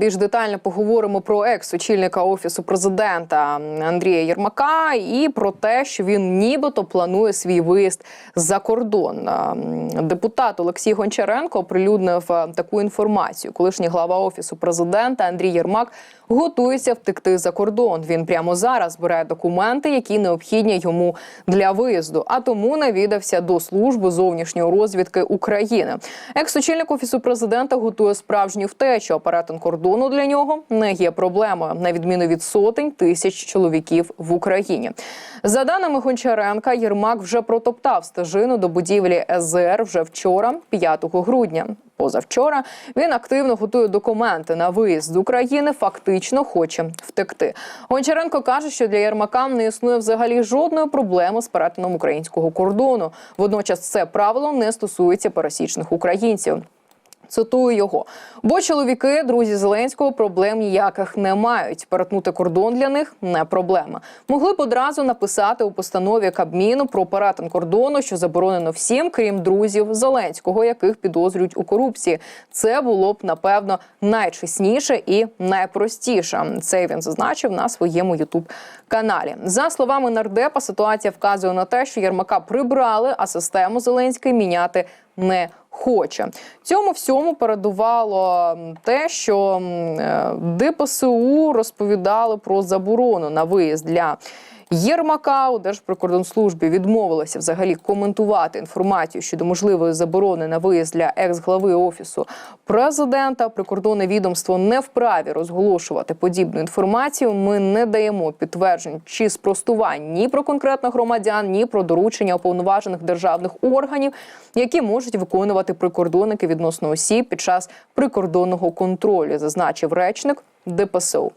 більш детально поговоримо про екс-очільника офісу президента Андрія Єрмака і про те, що він нібито планує свій виїзд за кордон. Депутат Олексій Гончаренко оприлюднив таку інформацію. Колишній глава офісу президента Андрій Єрмак готується втекти за кордон. Він прямо зараз збирає документи, які необхідні йому для виїзду, а тому навідався до служби зовнішньої розвідки України. Екс-очільник офісу президента готує справжню втечу. А перетин кордону для нього не є проблемою, на відміну від сотень тисяч чоловіків в Україні. За даними Гончаренка, Єрмак вже протоптав стежину до будівлі СЗР вже вчора, 5 грудня. Позавчора він активно готує документи на виїзд з України. Фактично хоче втекти. Гончаренко каже, що для Єрмака не існує взагалі жодної проблеми з перетином українського кордону. Водночас це правило не стосується пересічних українців. Цитую його, бо чоловіки, друзі Зеленського, проблем ніяких не мають. Перетнути кордон для них не проблема. Могли б одразу написати у постанові Кабміну про перетин кордону, що заборонено всім, крім друзів Зеленського, яких підозрюють у корупції. Це було б напевно найчесніше і найпростіше. Це він зазначив на своєму ютуб каналі. За словами нардепа, ситуація вказує на те, що Єрмака прибрали, а систему Зеленський міняти не хоче. Цьому всьому передувало те, що е, ДПСУ розповідали про заборону на виїзд для. Єрмака у Держприкордонслужбі відмовилася взагалі коментувати інформацію щодо можливої заборони на виїзд для екс-глави офісу президента. Прикордонне відомство не вправі розголошувати подібну інформацію. Ми не даємо підтверджень чи спростувань ні про конкретних громадян, ні про доручення уповноважених державних органів, які можуть виконувати прикордонники відносно осіб під час прикордонного контролю, зазначив речник. ДПСУ.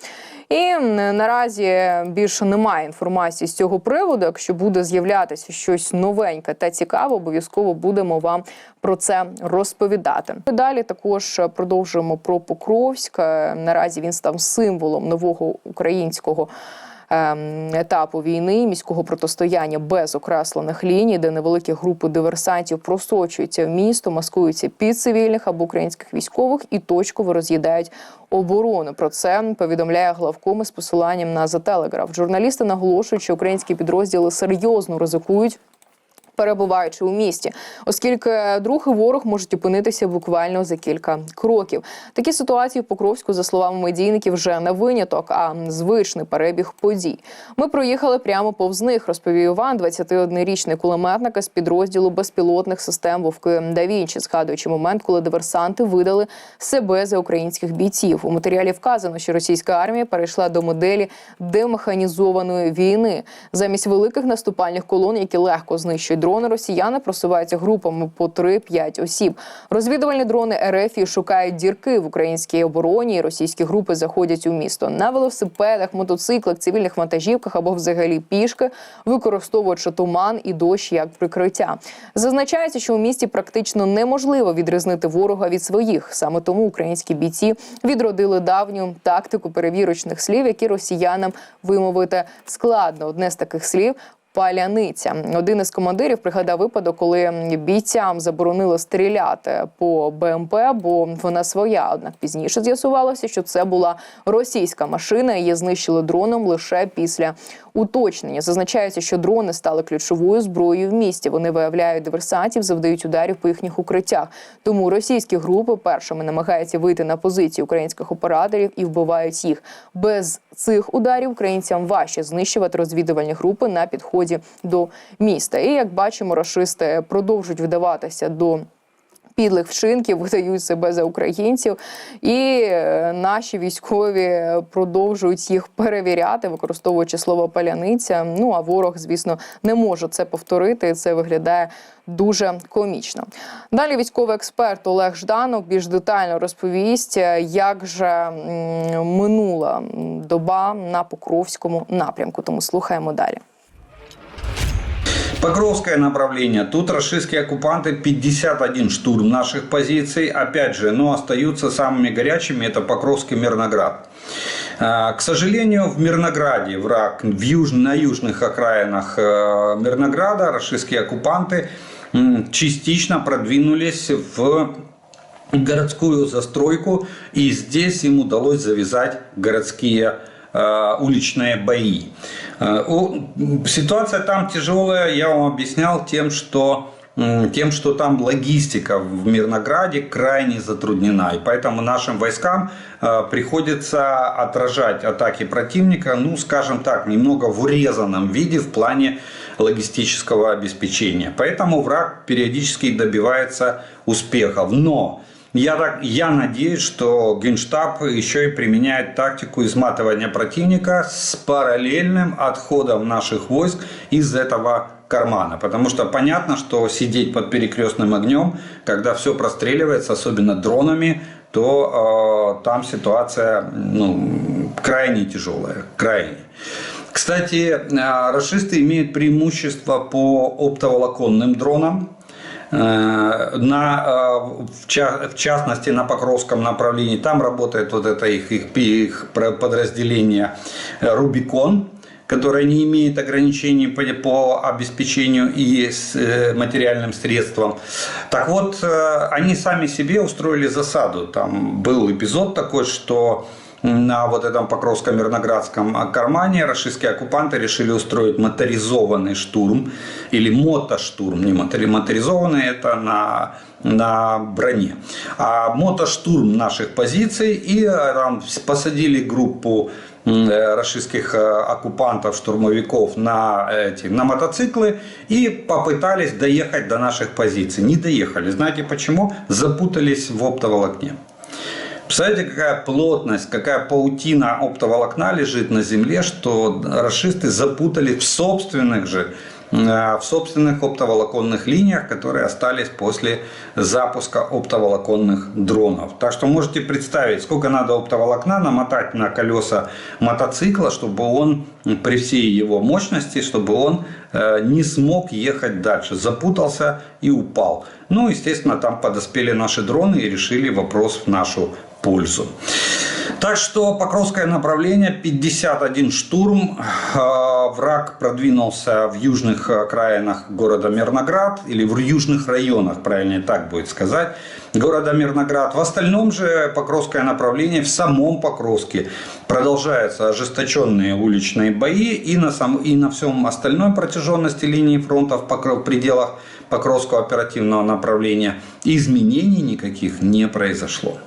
І наразі більше немає інформації з цього приводу. Якщо буде з'являтися щось новеньке та цікаве, обов'язково будемо вам про це розповідати. Далі також продовжуємо про Покровськ. Е, Наразі він став символом нового українського. Ем, Етапу війни міського протистояння без окреслених ліній, де невеликі групи диверсантів просочуються в місто, маскуються під цивільних або українських військових і точково роз'їдають оборону. Про це повідомляє главком із посиланням на The Telegraph. Журналісти наголошують, що українські підрозділи серйозно ризикують. Перебуваючи у місті, оскільки друг і ворог можуть опинитися буквально за кілька кроків. Такі ситуації в Покровську, за словами медійників, вже не виняток, а звичний перебіг подій. Ми проїхали прямо повз них, розповів Іван, 21-річний кулеметник із підрозділу безпілотних систем Вовки да Вінчі, згадуючи момент, коли диверсанти видали себе за українських бійців. У матеріалі вказано, що російська армія перейшла до моделі демеханізованої війни замість великих наступальних колон, які легко знищують дрони. Росіяни просуваються групами по 3-5 осіб. Розвідувальні дрони РФ шукають дірки в українській обороні. Російські групи заходять у місто на велосипедах, мотоциклах, цивільних вантажівках або взагалі пішки, використовуючи туман і дощ як прикриття. Зазначається, що у місті практично неможливо відрізнити ворога від своїх. Саме тому українські бійці відродили давню тактику перевірочних слів, які росіянам вимовити складно. Одне з таких слів. Паляниця один із командирів пригадав випадок, коли бійцям заборонили стріляти по БМП, бо вона своя. Однак пізніше з'ясувалося, що це була російська машина. Її знищили дроном лише після уточнення. Зазначається, що дрони стали ключовою зброєю в місті. Вони виявляють диверсантів, завдають ударів по їхніх укриттях. Тому російські групи першими намагаються вийти на позиції українських операторів і вбивають їх. Без цих ударів українцям важче знищувати розвідувальні групи на підході до міста. І як бачимо, рашисти продовжують вдаватися до. Підлих вчинків видають себе за українців, і е, наші військові продовжують їх перевіряти, використовуючи слово паляниця. Ну а ворог, звісно, не може це повторити. Це виглядає дуже комічно. Далі військовий експерт Олег Жданов більш детально розповість, е, як же минула доба на Покровському напрямку. Тому слухаємо далі. Покровское направление. Тут российские оккупанты 51 штурм наших позиций. Опять же, но остаются самыми горячими. Это Покровский Мирноград. А, К сожалению, в Мирнограде враг, в юж, на южных окраинах э, Мирнограда российские оккупанты частично продвинулись в городскую застройку, и здесь им удалось завязать городские э, уличные бои. Э, Ситуация там тяжелая, я вам объяснял тем, что тем, что там логистика в Мирнограде крайне затруднена. И поэтому нашим войскам э, приходится отражать атаки противника, ну, скажем так, немного в урезанном виде в плане логистического обеспечения. Поэтому враг периодически добивается успехов. Но я, так, я надеюсь, что Генштаб еще и применяет тактику изматывания противника с параллельным отходом наших войск из этого кармана. Потому что понятно, что сидеть под перекрестным огнем, когда все простреливается, особенно дронами, то э, там ситуация ну, крайне тяжелая. Крайне. Кстати, э, расисты имеют преимущество по оптоволоконным дронам. Э, на, э, в, ча- в частности на Покровском направлении. Там работает вот это их, их, их подразделение э, Рубикон, которое не имеет ограничений по, по обеспечению и с, материальным средствам. Так вот, они сами себе устроили засаду. Там был эпизод такой, что на вот этом Покровско-Мирноградском кармане российские оккупанты решили устроить моторизованный штурм или мотоштурм. Не мотори- моторизованный это на, на броне. А мотоштурм наших позиций и э, там посадили группу э, российских э, оккупантов, штурмовиков на, эти, на мотоциклы и попытались доехать до наших позиций. Не доехали. Знаете почему? Запутались в оптоволокне. Представляете, какая плотность, какая паутина оптоволокна лежит на земле, что расисты запутали в собственных же э, в собственных оптоволоконных линиях, которые остались после запуска оптоволоконных дронов. Так что можете представить, сколько надо оптоволокна намотать на колеса мотоцикла, чтобы он при всей его мощности, чтобы он э, не смог ехать дальше, запутался и упал. Ну, естественно, там подоспели наши дроны и решили вопрос в нашу пользу. Так что Покровское направление, 51 штурм. Э, Враг продвинулся в южных окраинах города Мирноград, или в южных районах, правильнее так будет сказать, города Мирноград. В остальном же Покровское направление, в самом Покровске продолжаются ожесточенные уличные бои и на, сам, и на всем остальной протяженности линии фронта в, Покров- в пределах Покровского оперативного направления изменений никаких не произошло.